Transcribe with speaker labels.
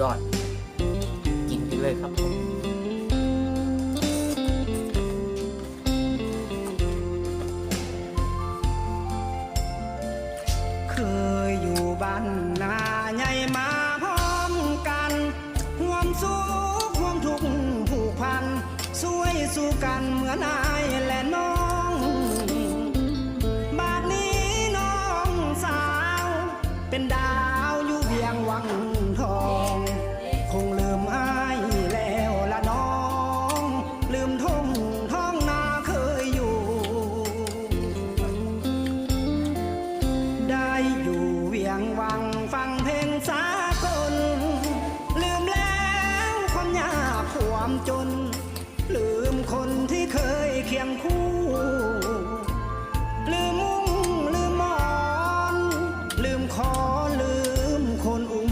Speaker 1: ยอด กินไปเลยครับผม
Speaker 2: เคยอยู่บ้านนาใหญ่มาพร้อมกันห่วมสุขห่วมทุกข์ผูกพันช่วยสู้กันเหมือนอายและน้องบาดนี้น้องสาวเป็นดา งวังฟังเพลงสากล ลืมแล้วความยากความจน ลืมคนที่